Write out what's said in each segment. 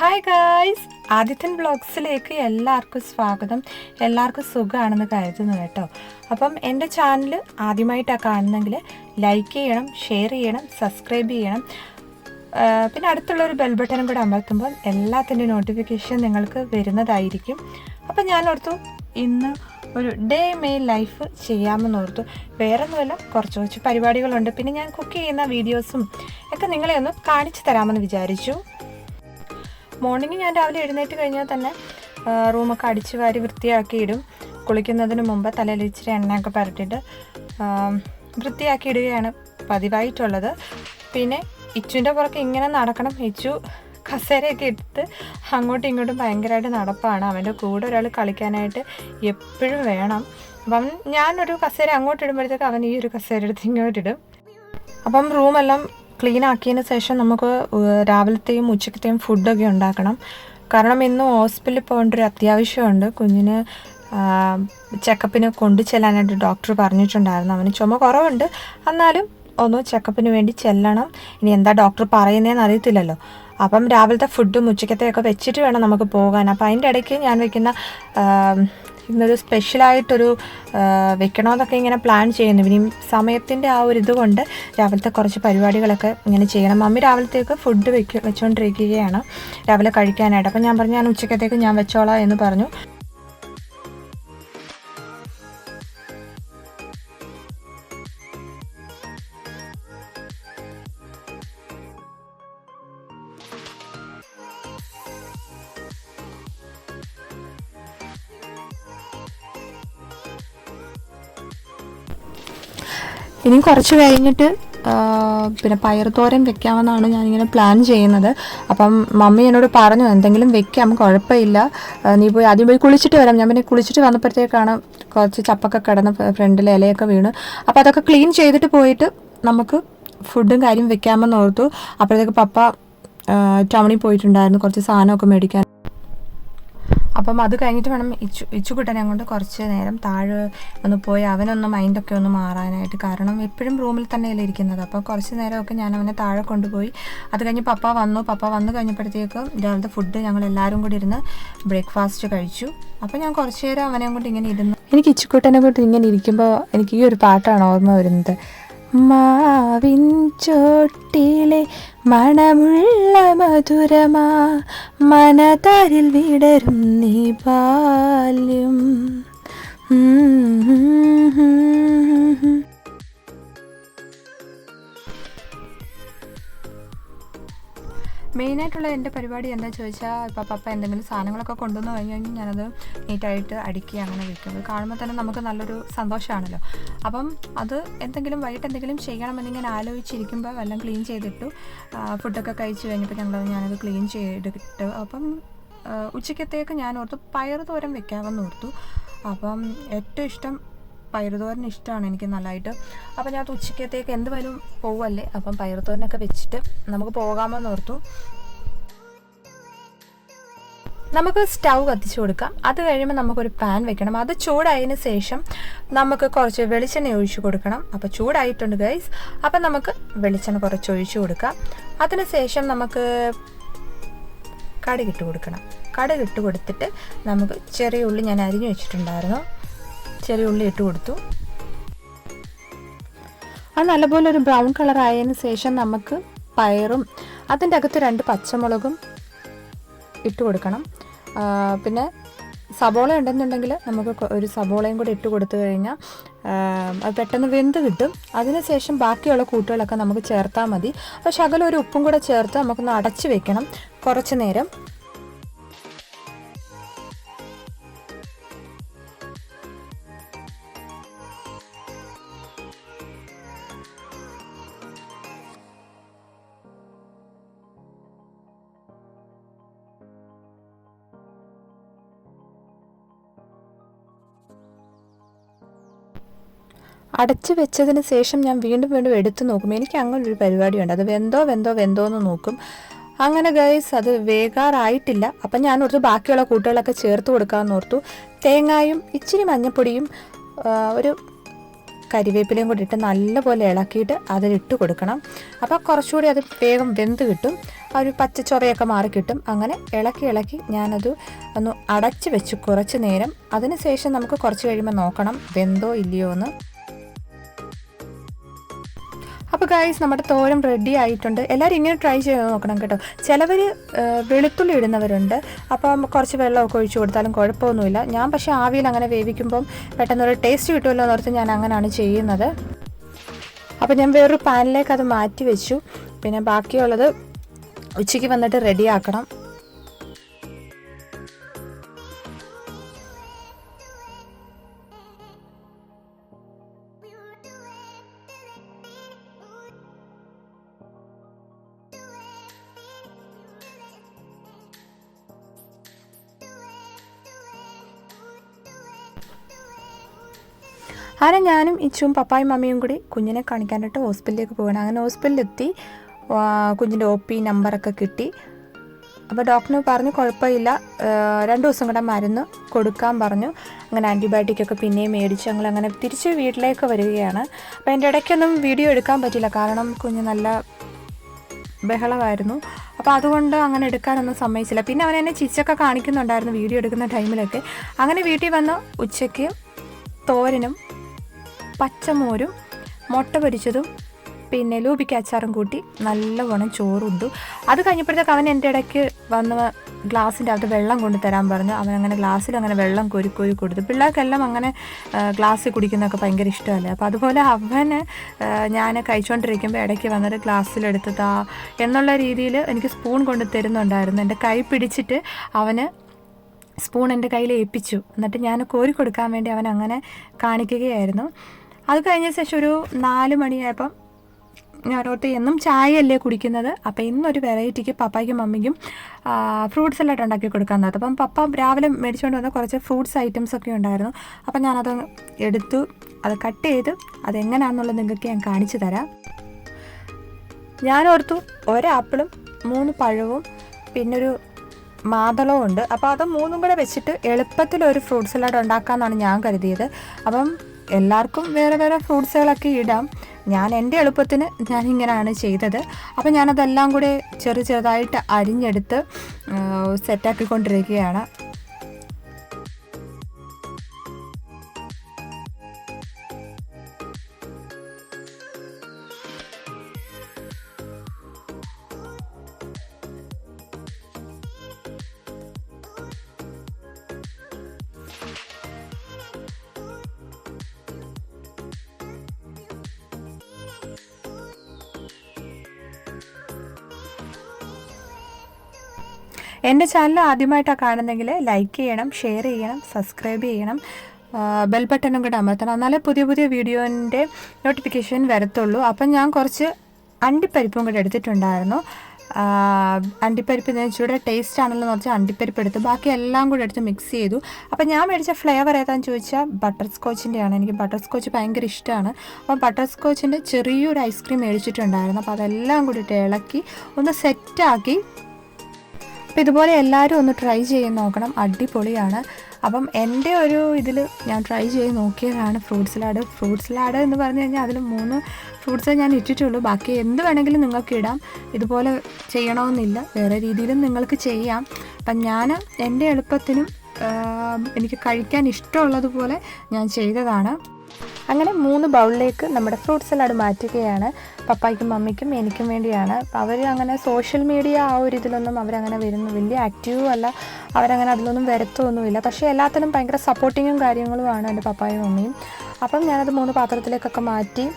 Hi guys Adithyan ബ്ലോഗ്സിലേക്ക് എല്ലാവർക്കും സ്വാഗതം. എല്ലാവർക്കും സുഖമാണെന്ന് കരുതുന്നു കേട്ടോ. അപ്പം എന്റെ ചാനൽ ആദ്യമായിട്ടാണ് കാണുന്നെങ്കിൽ ലൈക്ക് ചെയ്യണം ഷെയർ ചെയ്യണം സബ്സ്ക്രൈബ് ചെയ്യണം. പിന്നെ അടുത്തുള്ള ഒരു ബെൽ ബട്ടണും കൂടെ അമർത്തുമ്പോൾ എല്ലാത്തിന്റെ നോട്ടിഫിക്കേഷൻ നിങ്ങൾക്ക് വരുന്നതായിരിക്കും. അപ്പം ഞാൻ ഓർത്തു ഇന്ന് ഒരു ഡേ മേ ലൈഫ് ചെയ്യാമെന്ന് ഓർത്തു. വേറെ ഒന്നുമല്ല കുറച്ച് കുറച്ച് പരിപാടികളുണ്ട്. പിന്നെ ഞാൻ കുക്ക് ചെയ്യുന്ന വീഡിയോസും ഒക്കെ നിങ്ങളെ ഒന്ന് കാണിച്ചു തരാമെന്ന് വിചാരിച്ചു. മോർണിംഗ് ഞാൻ രാവിലെ എഴുന്നേറ്റ് കഴിഞ്ഞാൽ തന്നെ റൂമൊക്കെ അടിച്ചു വാരി വൃത്തിയാക്കിയിടും കുളിക്കുന്നതിന് മുമ്പ് തലയിൽ ഇച്ചിരി എണ്ണയൊക്കെ പരട്ടിയിട്ട് വൃത്തിയാക്കിയിടുകയാണ് പതിവായിട്ടുള്ളത്. പിന്നെ ഇച്ചുവിന്റെ പുറകെ ഇങ്ങനെ നടക്കണം. ഇച്ചു കസേരയൊക്കെ എടുത്ത് അങ്ങോട്ടും ഇങ്ങോട്ടും ഭയങ്കരമായിട്ട് നടപ്പാണ്. അവന്റെ കൂടെ ഒരാൾ കളിക്കാനായിട്ട് എപ്പോഴും വേണം. അപ്പം ഞാനൊരു കസേര അങ്ങോട്ട് ഇടുമ്പോഴത്തേക്ക് അവൻ ഈ ഒരു കസേര എടുത്ത് ഇങ്ങോട്ടിടും അപ്പം റൂമെല്ലാം ക്ലീൻ ആക്കിയതിന് ശേഷം നമുക്ക് രാവിലത്തെയും ഉച്ചക്കത്തെയും ഫുഡൊക്കെ ഉണ്ടാക്കണം. കാരണം ഇന്ന് ഹോസ്പിറ്റലിൽ പോകേണ്ട ഒരു അത്യാവശ്യമുണ്ട്. കുഞ്ഞിന് ചെക്കപ്പിന് കൊണ്ടു ചെല്ലാനായിട്ട് ഡോക്ടർ പറഞ്ഞിട്ടുണ്ടായിരുന്നു. അവന് ചുമ കുറവുണ്ട്. എന്നാലും ഒന്ന് ചെക്കപ്പിന് വേണ്ടി ചെല്ലണം. ഇനി എന്താ ഡോക്ടർ പറയുന്നതെന്ന് അറിയത്തില്ലല്ലോ. അപ്പം രാവിലത്തെ ഫുഡും ഉച്ചക്കത്തെയൊക്കെ വെച്ചിട്ട് വേണം നമുക്ക് പോകാൻ. അപ്പം അതിന്റെ ഇടയ്ക്ക് ഞാൻ വെക്കുന്ന ഇന്നൊരു സ്പെഷ്യലായിട്ടൊരു വെക്കണമെന്നൊക്കെ ഇങ്ങനെ പ്ലാൻ ചെയ്യുന്നു. ഇനിയും സമയത്തിന്റെ ആ ഒരു ഇതുകൊണ്ട് രാവിലത്തെ കുറച്ച് പരിപാടികളൊക്കെ ഇങ്ങനെ ചെയ്യണം. മമ്മി രാവിലത്തേക്ക് ഫുഡ് വെക്ക വെച്ചുകൊണ്ടിരിക്കുകയാണ് രാവിലെ കഴിക്കാനായിട്ട്. അപ്പം ഞാൻ പറഞ്ഞു ഞാൻ ഉച്ചക്കത്തേക്ക് ഞാൻ വെച്ചോളാം എന്ന് പറഞ്ഞു. ഇനിയും കുറച്ച് കഴിഞ്ഞിട്ട് പിന്നെ പയറുതോരൻ വെക്കാമെന്നാണ് ഞാനിങ്ങനെ പ്ലാൻ ചെയ്യുന്നത്. അപ്പം മമ്മി എന്നോട് പറഞ്ഞു എന്തെങ്കിലും വെക്കാം കുഴപ്പമില്ല. നീ പോയി ആദ്യം പോയി കുളിച്ചിട്ട് വരാം. ഞാൻ പിന്നെ കുളിച്ചിട്ട് വന്നപ്പോഴത്തേക്കാണ് കുറച്ച് ചപ്പൊക്കെ കിടന്ന് ഫ്രണ്ടിൽ ഇലയൊക്കെ വീണ്. അപ്പോൾ അതൊക്കെ ക്ലീൻ ചെയ്തിട്ട് പോയിട്ട് നമുക്ക് ഫുഡും കാര്യം വെക്കാമെന്ന് ഓർത്തു. അപ്പോഴത്തേക്ക് പപ്പ ടൗണിൽ പോയിട്ടുണ്ടായിരുന്നു. കുറച്ച് സാധനമൊക്കെ മേടിക്കാൻ അപ്പം അത് കഴിഞ്ഞിട്ട് വേണം ഇച്ചു ഇച്ചുകുട്ടനെ കൊണ്ട് കുറച്ച് നേരം താഴെ ഒന്ന് പോയി അവനൊന്ന് മൈൻഡൊക്കെ ഒന്ന് മാറാനായിട്ട്. കാരണം എപ്പോഴും റൂമിൽ തന്നെയല്ലേ ഇരിക്കുന്നത്. അപ്പോൾ കുറച്ച് നേരമൊക്കെ ഞാൻ അവനെ താഴെ കൊണ്ടുപോയി. അത് കഴിഞ്ഞ് പപ്പ വന്നു. പപ്പ വന്നു കഴിഞ്ഞപ്പോഴത്തേക്കും രാവിലത്തെ ഫുഡ് ഞങ്ങൾ എല്ലാവരും കൂടി ഇരുന്ന് ബ്രേക്ക്ഫാസ്റ്റ് കഴിച്ചു. അപ്പോൾ ഞാൻ കുറച്ച് നേരം അവനെ കൊണ്ട് ഇങ്ങനെ ഇരുന്നു എനിക്ക് ഇച്ചുക്കുട്ടനെ കൊണ്ട് ഇങ്ങനെ ഇരിക്കുമ്പോൾ എനിക്ക് ഈ ഒരു പാട്ടാണ് ഓർമ്മ വരുന്നത്. മാവിൻ ചോട്ടിലെ മണമുള്ള മധുരമാ മനതാരിൽ വിടരും നീ ബാല്യം. മെയിനായിട്ടുള്ള എന്റെ പരിപാടി എന്താ ചോദിച്ചാൽ ഇപ്പോൾ പപ്പ എന്തെങ്കിലും സാധനങ്ങളൊക്കെ കൊണ്ടുവന്ന് കഴിഞ്ഞ് കഴിഞ്ഞാൽ ഞാനത് നീറ്റായിട്ട് അടുക്കി അങ്ങനെ വയ്ക്കും അത് കാണുമ്പോൾ തന്നെ നമുക്ക് നല്ലൊരു സന്തോഷമാണല്ലോ അപ്പം അത് എന്തെങ്കിലും വൈകിട്ട് എന്തെങ്കിലും ചെയ്യണമെന്നിങ്ങനെ ആലോചിച്ചിരിക്കുമ്പോൾ എല്ലാം ക്ലീൻ ചെയ്തിട്ടു ഫുഡൊക്കെ കഴിച്ച് കഴിഞ്ഞപ്പോൾ ഞങ്ങൾ ഞാനത് ക്ലീൻ ചെയ്തിട്ട് അപ്പം ഉച്ചയ്ക്കത്തേക്ക് ഞാൻ ഓർത്തു പയർ തോരൻ വെക്കാമെന്ന് ഓർത്തു. അപ്പം ഏറ്റവും ഇഷ്ടം പയറുതോരൻ ഇഷ്ടമാണ് എനിക്ക് നല്ലതായിട്ട് അപ്പം ഞാൻ ഉച്ചക്കത്തേക്ക് എന്ത് വരും പോവല്ലേ അപ്പം പയറുതോരനൊക്കെ വെച്ചിട്ട് നമുക്ക് പോകാമെന്ന് ഓർത്തു. നമുക്ക് സ്റ്റൗ കത്തിച്ചു കൊടുക്കാം. അത് കഴിയുമ്പോൾ നമുക്കൊരു പാൻ വെക്കണം. അത് ചൂടായതിനു ശേഷം നമുക്ക് കുറച്ച് വെളിച്ചെണ്ണ ഒഴിച്ചു കൊടുക്കണം. അപ്പോൾ ചൂടായിട്ടുണ്ട് ഗൈസ് അപ്പം നമുക്ക് വെളിച്ചെണ്ണ കുറച്ച് ഒഴിച്ചു കൊടുക്കാം. അതിന് ശേഷം നമുക്ക് കടുകിട്ട് കൊടുക്കണം. കടുകിട്ട് കൊടുത്തിട്ട് നമുക്ക് ചെറിയ ഉള്ളി ഞാൻ അരിഞ്ഞു വെച്ചിട്ടുണ്ടായിരുന്നു. ചെറിയ ഉള്ളി ഇട്ട് കൊടുത്തു. അത് നല്ലപോലെ ഒരു ബ്രൗൺ കളർ ആയതിനു ശേഷം നമുക്ക് പയറും അതിന്റെ അകത്ത് രണ്ട് പച്ചമുളകും ഇട്ട് കൊടുക്കണം. പിന്നെ സബോള ഉണ്ടെന്നുണ്ടെങ്കിൽ നമുക്ക് ഒരു സബോളയും കൂടി ഇട്ട് കൊടുത്തു കഴിഞ്ഞാൽ അത് പെട്ടെന്ന് വെന്ത് കിട്ടും. അതിനുശേഷം ബാക്കിയുള്ള കൂട്ടുകളൊക്കെ നമുക്ക് ചേർത്താൽ മതി. അപ്പോൾ ശകലം ഒരു ഉപ്പും കൂടെ ചേർത്ത് നമുക്കൊന്ന് അടച്ച് വെക്കണം കുറച്ച് നേരം. അടച്ചു വെച്ചതിന് ശേഷം ഞാൻ വീണ്ടും വീണ്ടും എടുത്തു നോക്കും. എനിക്ക് അങ്ങനെ ഒരു പരിപാടിയുണ്ട്. അത് വെന്തോ വെന്തോ വെന്തോ എന്ന് നോക്കും. അങ്ങനെ ഗൈസ് അത് വേകാറായിട്ടില്ല അപ്പം ഞാൻ ഓർത്തു ബാക്കിയുള്ള കൂട്ടുകളൊക്കെ ചേർത്ത് കൊടുക്കാമെന്ന് ഓർത്തു. തേങ്ങായും ഇച്ചിരി മഞ്ഞപ്പൊടിയും ഒരു കരിവേപ്പിലയും കൂടി ഇട്ട് നല്ലപോലെ ഇളക്കിയിട്ട് അതിലിട്ട് കൊടുക്കണം. അപ്പോൾ കുറച്ചുകൂടി അത് വേഗം വെന്ത് കിട്ടും. ആ ഒരു പച്ച ചൊവയൊക്കെ മാറി കിട്ടും. അങ്ങനെ ഇളക്കി ഇളക്കി ഞാനത് ഒന്ന് അടച്ച് വെച്ച് കുറച്ച് നേരം. അതിനുശേഷം നമുക്ക് കുറച്ച് കഴിയുമ്പോൾ നോക്കണം വെന്തോ ഇല്ലയോ എന്ന് അപ്പോൾ ഗൈസ് നമ്മുടെ തോരൻ റെഡി ആയിട്ടുണ്ട്. എല്ലാവരും ഇങ്ങനെ ട്രൈ ചെയ്ത് നോക്കണം കേട്ടോ. ചിലവർ വെളുത്തുള്ളി ഇടുന്നവരുണ്ട്. അപ്പം കുറച്ച് വെള്ളമൊക്കെ ഒഴിച്ചു കൊടുത്താലും കുഴപ്പമൊന്നുമില്ല. ഞാൻ പക്ഷേ ആവിയിൽ അങ്ങനെ വേവിക്കുമ്പം പെട്ടെന്നൊരു ടേസ്റ്റ് കിട്ടുമല്ലോ എന്ന് ഓർത്ത് ഞാൻ അങ്ങനെയാണ് ചെയ്യുന്നത്. അപ്പോൾ ഞാൻ വേറൊരു പാനിലേക്ക് അത് മാറ്റി വെച്ചു. പിന്നെ ബാക്കിയുള്ളത് ഉച്ചയ്ക്ക് വന്നിട്ട് റെഡിയാക്കണം അങ്ങനെ ഞാനും ഇച്ചും പപ്പായും മമ്മിയും കൂടി കുഞ്ഞിനെ കാണിക്കാനായിട്ട് ഹോസ്പിറ്റലിലേക്ക് പോകണം അങ്ങനെ ഹോസ്പിറ്റലിലെത്തി. കുഞ്ഞിന്റെ ഒ പി നമ്പറൊക്കെ കിട്ടി. അപ്പോൾ ഡോക്ടർ പറഞ്ഞു കുഴപ്പമില്ല. രണ്ട് ദിവസം കൂടെ മരുന്ന് കൊടുക്കാൻ പറഞ്ഞു. അങ്ങനെ ആന്റിബയോട്ടിക് ഒക്കെ പിന്നെയും മേടിച്ച്. ഞങ്ങൾ അങ്ങനെ തിരിച്ച് വീട്ടിലേക്ക് വരികയാണ്. അപ്പോൾ എന്റെ ഇടയ്ക്കൊന്നും വീഡിയോ എടുക്കാൻ പറ്റില്ല കാരണം കുഞ്ഞ് നല്ല ബഹളമായിരുന്നു. അപ്പോൾ അതുകൊണ്ട് അങ്ങനെ എടുക്കാനൊന്നും സമ്മതിച്ചില്ല. പിന്നെ അവൻ എന്നെ ചിച്ചൊക്കെ കാണിക്കുന്നുണ്ടായിരുന്നു വീഡിയോ എടുക്കുന്ന ടൈമിലൊക്കെ. അങ്ങനെ വീട്ടിൽ വന്ന് ഉച്ചയ്ക്ക് തോരനും പച്ചമോരും മുട്ട പൊരിച്ചതും പിന്നെ ലൂബിക്ക് അച്ചാറും കൂട്ടി നല്ലവണ്ണം ചോറുണ്ടു. അത് കഴിഞ്ഞപ്പോഴത്തേക്ക് അവൻ എന്റെ ഇടയ്ക്ക് വന്ന് ഗ്ലാസിന്റെ അകത്ത് വെള്ളം കൊണ്ട് തരാൻ പറഞ്ഞു. അവൻ അങ്ങനെ ഗ്ലാസ്സിൽ അങ്ങനെ വെള്ളം കോരി കോരി കൊടുത്തു. പിള്ളേർക്കെല്ലാം അങ്ങനെ ഗ്ലാസ്സിൽ കുടിക്കുന്നതൊക്കെ ഭയങ്കര ഇഷ്ടമല്ലേ? അപ്പോൾ അതുപോലെ അവന് ഞാൻ കഴിച്ചുകൊണ്ടിരിക്കുമ്പോൾ ഇടയ്ക്ക് വന്നിട്ട് ഗ്ലാസ്സിലെടുത്തതാ എന്നുള്ള രീതിയിൽ എനിക്ക് സ്പൂൺ കൊണ്ട് തരുന്നുണ്ടായിരുന്നു. എന്റെ കൈ പിടിച്ചിട്ട് അവന് സ്പൂൺ എന്റെ കയ്യിൽ ഏൽപ്പിച്ചു. എന്നിട്ട് ഞാൻ കോരി കൊടുക്കാൻ വേണ്ടി അവൻ അങ്ങനെ കാണിക്കുകയായിരുന്നു. അത് കഴിഞ്ഞ ശേഷം ഒരു നാല് മണിയായപ്പം ഞാനോർത്ത് എന്നും ചായയല്ലേ കുടിക്കുന്നത്. അപ്പോൾ ഇന്നൊരു വെറൈറ്റിക്ക് പപ്പായ്ക്കും മമ്മിക്കും ഫ്രൂട്ട്സ് സലാഡ് ഉണ്ടാക്കി കൊടുക്കാൻ നോക്കും അപ്പം പപ്പ രാവിലെ മേടിച്ചുകൊണ്ട് വന്ന കുറച്ച് ഫ്രൂട്ട്സ് ഐറ്റംസ് ഒക്കെ ഉണ്ടായിരുന്നു. അപ്പം ഞാനത് എടുത്തു അത് കട്ട് ചെയ്ത്. അതെങ്ങനെയാണെന്നുള്ളത് നിങ്ങൾക്ക് ഞാൻ കാണിച്ചു തരാം. ഞാൻ ഓർത്തു ഒരാപ്പിളും മൂന്ന് പഴവും പിന്നൊരു മാതളവും ഉണ്ട്. അപ്പോൾ അത് മൂന്നും കൂടെ വെച്ചിട്ട് എളുപ്പത്തിൽ ഒരു സലാഡ് ഉണ്ടാക്കാമെന്നാണ് ഞാൻ കരുതിയത്. അപ്പം എല്ലാവർക്കും വേറെ വേറെ ഫ്രൂട്ട്സുകളൊക്കെ ഇടാം. ഞാൻ എന്റെ എളുപ്പത്തിന് ഞാൻ ഇങ്ങനെയാണ് ചെയ്തത്. അപ്പോൾ ഞാനതെല്ലാം കൂടെ ചെറു ചെറുതായിട്ട് അരിഞ്ഞെടുത്ത് സെറ്റാക്കിക്കൊണ്ടിരിക്കുകയാണ് എന്റെ ചാനൽ ആദ്യമായിട്ടാണ് കാണുന്നെങ്കിൽ ലൈക്ക് ചെയ്യണം ഷെയർ ചെയ്യണം സബ്സ്ക്രൈബ് ചെയ്യണം ബെൽ ബട്ടണും കൂടെ അമർത്തണം. എന്നാലേ പുതിയ പുതിയ വീഡിയോന്റെ നോട്ടിഫിക്കേഷൻ വരത്തുള്ളൂ. അപ്പം ഞാൻ കുറച്ച് അണ്ടിപ്പരിപ്പും കൂടെ എടുത്തിട്ടുണ്ടായിരുന്നു. അണ്ടിപ്പരിപ്പ് ഞാൻ ഇച്ചിരി ടേസ്റ്റ് ആണല്ലോ എന്ന് അണ്ടിപ്പരിപ്പ് എടുത്ത്. ബാക്കി എല്ലാം കൂടെ എടുത്ത് മിക്സ് ചെയ്തു. അപ്പോൾ ഞാൻ മേടിച്ച ഫ്ലേവർ ഏതാണെന്ന് ചോദിച്ചാൽ ബട്ടർ സ്കോച്ചിന്റെയാണ് എനിക്ക് ബട്ടർ സ്കോച്ച് ഭയങ്കര ഇഷ്ടമാണ്. അപ്പോൾ ബട്ടർ സ്കോച്ചിന്റെ ചെറിയൊരു ഐസ്ക്രീം മേടിച്ചിട്ടുണ്ടായിരുന്നു. അപ്പോൾ അതെല്ലാം കൂടി ഇളക്കി ഒന്ന് സെറ്റാക്കി അപ്പോൾ ഇതുപോലെ എല്ലാവരും ഒന്ന് ട്രൈ ചെയ്ത് നോക്കണം. അടിപൊളിയാണ്. അപ്പം എന്റെ ഒരു ഇതിൽ ഞാൻ ട്രൈ ചെയ്ത് നോക്കിയതാണ് ഫ്രൂട്ട് സലാഡ് ഫ്രൂട്ട് സലാഡ് എന്ന് പറഞ്ഞു കഴിഞ്ഞാൽ അതിൽ മൂന്ന് ഫ്രൂട്ട്സേ ഞാൻ ഇട്ടിട്ടുള്ളൂ. ബാക്കി എന്ത് വേണമെങ്കിലും നിങ്ങൾക്ക് ഇടാം. ഇതുപോലെ ചെയ്യണമെന്നില്ല. വേറെ രീതിയിലും നിങ്ങൾക്ക് ചെയ്യാം. അപ്പം ഞാൻ എന്റെ എളുപ്പത്തിനും എനിക്ക് കഴിക്കാൻ ഇഷ്ടമുള്ളതുപോലെ ഞാൻ ചെയ്തതാണ്. അങ്ങനെ മൂന്ന് ബൗളിലേക്ക് നമ്മുടെ ഫ്രൂട്ട് സലാഡ് മാറ്റുകയാണ് പപ്പായ്ക്കും മമ്മിക്കും എനിക്കും വേണ്ടിയാണ്. അവർ അങ്ങനെ സോഷ്യൽ മീഡിയ ആ ഒരു ഇതിലൊന്നും അവരങ്ങനെ വരുന്നു വലിയ ആക്റ്റീവും അല്ല. അവരങ്ങനെ അതിലൊന്നും വരത്തൊന്നുമില്ല. പക്ഷേ എല്ലാത്തിനും ഭയങ്കര സപ്പോർട്ടിങ്ങും കാര്യങ്ങളുമാണ് എന്റെ പപ്പായും മമ്മിയും. അപ്പം ഞാനത് മൂന്ന് പാത്രത്തിലേക്കൊക്കെ മാറ്റി.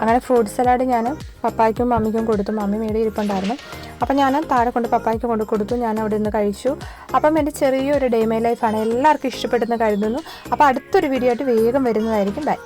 അങ്ങനെ ഫ്രൂട്ട് സലാഡ് ഞാൻ പപ്പായ്ക്കും മമ്മിക്കും കൊടുത്തു. മമ്മി മേടി ഇരിപ്പുണ്ടായിരുന്നു. അപ്പം ഞാൻ താഴെ കൊണ്ട് പപ്പായ്ക്ക് കൊണ്ട് കൊടുത്തു. ഞാൻ അവിടെ നിന്ന് കഴിച്ചു. അപ്പം എന്റെ ചെറിയൊരു ഡേ മൈ ലൈഫാണ് എല്ലാവർക്കും ഇഷ്ടപ്പെടുന്ന കരുതുന്നു. അപ്പോൾ അടുത്തൊരു വീഡിയോ ആയിട്ട് വേഗം വരുന്നതായിരിക്കും. ബൈ